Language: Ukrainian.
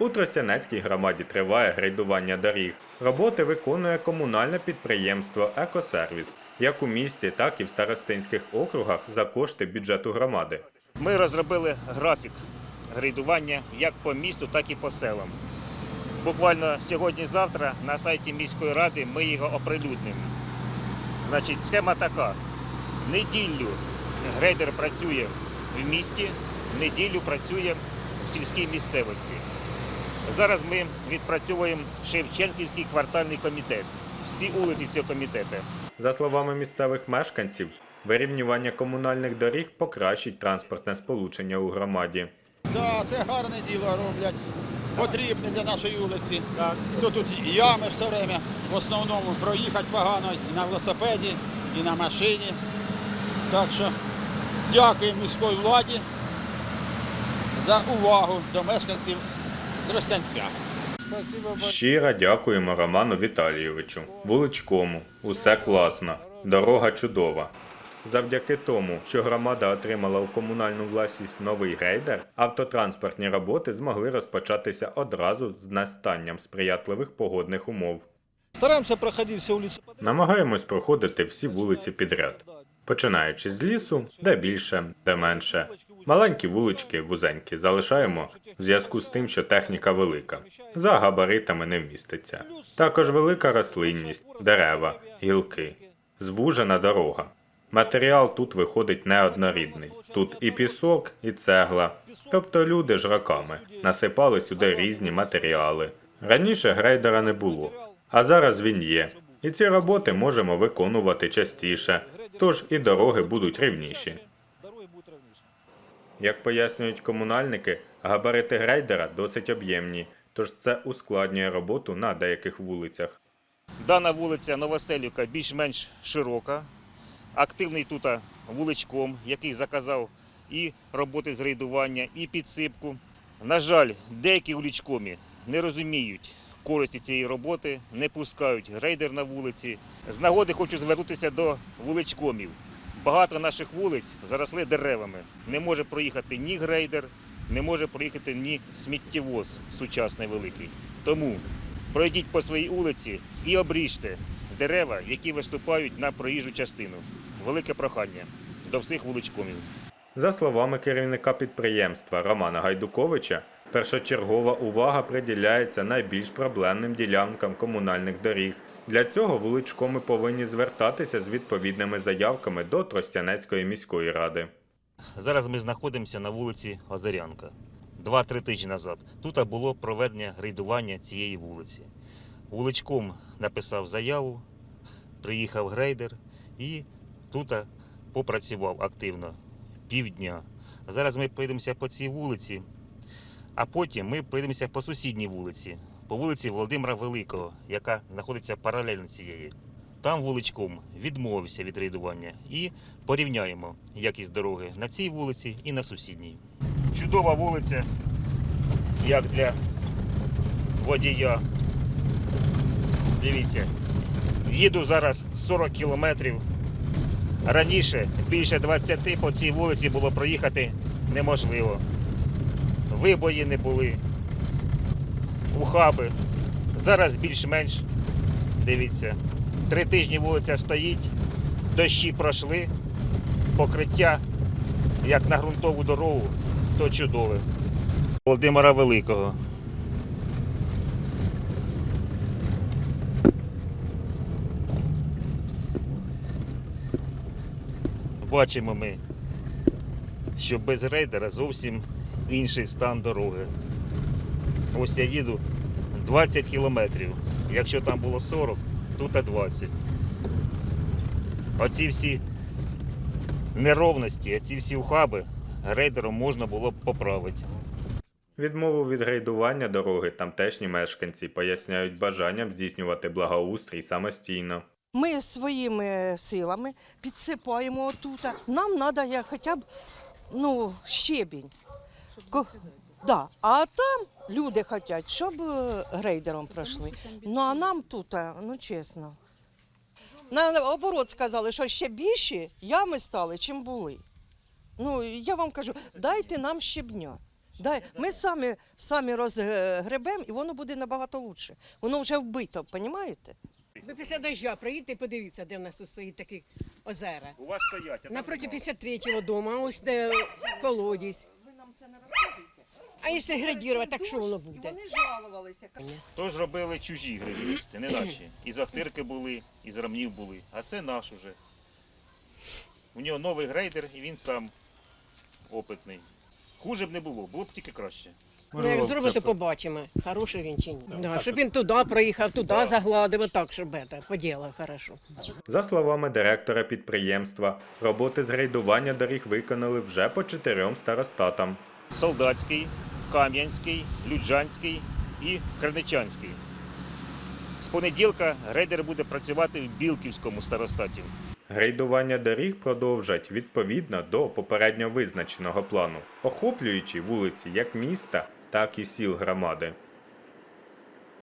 У Тростянецькій громаді триває грейдування доріг. Роботи виконує комунальне підприємство Екосервіс, як у місті, так і в старостинських округах за кошти бюджету громади. Ми розробили графік грейдування як по місту, так і по селам. Буквально сьогодні-завтра на сайті міської ради ми його оприлюднимо. Значить, схема така. Неділю грейдер працює в місті, неділю працює в сільській місцевості. Зараз ми відпрацьовуємо Шевченківський квартальний комітет. Всі вулиці цього комітету. За словами місцевих мешканців, вирівнювання комунальних доріг покращить транспортне сполучення у громаді. Да, це гарне діло роблять. Потрібне для нашої вулиці. Так. То тут ями все время. В основному проїхати погано і на велосипеді, і на машині. Так що дякуємо міській владі за увагу до мешканців Тростянця. Щиро дякуємо Роману Віталійовичу. Вуличкому. Усе класно. Дорога чудова. Завдяки тому, що громада отримала у комунальну власність новий грейдер, автотранспортні роботи змогли розпочатися одразу з настанням сприятливих погодних умов. Стараемся проходить все улицы. Намагаємось проходити всі вулиці підряд, починаючи з лісу, де більше, де менше. Маленькі вулички, вузенькі, залишаємо в зв'язку з тим, що техніка велика. За габаритами не вміститься. Також велика рослинність, дерева, гілки, звужена дорога. Матеріал тут виходить неоднорідний. Тут і пісок, і цегла. Тобто люди ж роками насипали сюди різні матеріали. Раніше грейдера не було, а зараз він є. І ці роботи можемо виконувати частіше, тож і дороги будуть рівніші. Як пояснюють комунальники, габарити грейдера досить об'ємні, тож це ускладнює роботу на деяких вулицях. Дана вулиця Новоселівка більш-менш широка. Активний тут вуличком, який заказав і роботи з рейдування, і підсипку. На жаль, деякі вуличкомі не розуміють користі цієї роботи, не пускають грейдер на вулиці. З нагоди хочу звернутися до вуличкомів. Багато наших вулиць заросли деревами. Не може проїхати ні грейдер, не може проїхати ні сміттєвоз сучасний великий. Тому пройдіть по своїй вулиці і обріжте дерева, які виступають на проїжджу частину. Велике прохання до всіх вуличкомів. За словами керівника підприємства Романа Гайдуковича, першочергова увага приділяється найбільш проблемним ділянкам комунальних доріг. Для цього вуличкоми повинні звертатися з відповідними заявками до Тростянецької міської ради. Зараз ми знаходимося на вулиці Озерянка. Два-три тижні назад тут було проведення грейдування цієї вулиці. Вуличком написав заяву, приїхав грейдер і тут попрацював активно півдня. Зараз ми пройдемося по цій вулиці, а потім ми пройдемося по сусідній вулиці, по вулиці Володимира Великого, яка знаходиться паралельно цієї. Там вуличком відмовився від рейдування і порівняємо якість дороги на цій вулиці і на сусідній. Чудова вулиця, як для водія. Дивіться, їду зараз 40 кілометрів. Раніше більше 20 по цій вулиці було проїхати неможливо. Вибої не були, ухаби. Зараз більш-менш, дивіться, три тижні вулиця стоїть, дощі пройшли, покриття, як на ґрунтову дорогу, то чудове. Володимира Великого. Бачимо ми, що без рейдера зовсім інший стан дороги. Ось я їду 20 кілометрів. Якщо там було 40, тут 20. Оці всі неровності, оці всі ухаби рейдером можна було б поправити. Відмову від грейдування дороги тамтешні мешканці поясняють бажанням здійснювати благоустрій самостійно. Ми своїми силами підсипаємо отут. Нам треба хоча б ну, щебінь. Ко- Да. А там люди хочуть, щоб е, грейдером пройшли. Ну а нам тут, е, ну чесно. Наоборот сказали, що ще більші ями стали, чим були. Ну, я вам кажу, дайте нам щебня. Дай, ми самі, самі розгребемо, і воно буде набагато краще. Воно вже вбито, розумієте? Ви після дождя приїдьте і подивіться, де в нас тут стоїть такі озера. У вас стоять, а Напроти 53-го дому, а ось де колодязь. Ви нам це не розказуєте. А якщо градірувати, так що воно буде? Вони жалувалися. Тож робили чужі гравіристи, не наші. І з Ахтирки були, і з Рамнів були. А це наш уже. У нього новий грейдер і він сам опитний. Хуже б не було, було б тільки краще. Ну, як зробити, побачимо, хороший він чи ні. Да, щоб він туди проїхав, туди загладив, отак, щоб це, поділав хорошо. За словами директора підприємства, роботи з грейдування доріг виконали вже по чотирьом старостатам. Солдатський, Кам'янський, Люджанський і Краничанський. З понеділка грейдер буде працювати в Білківському старостаті. Грейдування доріг продовжать відповідно до попередньо визначеного плану, охоплюючи вулиці як міста, так і сіл громади.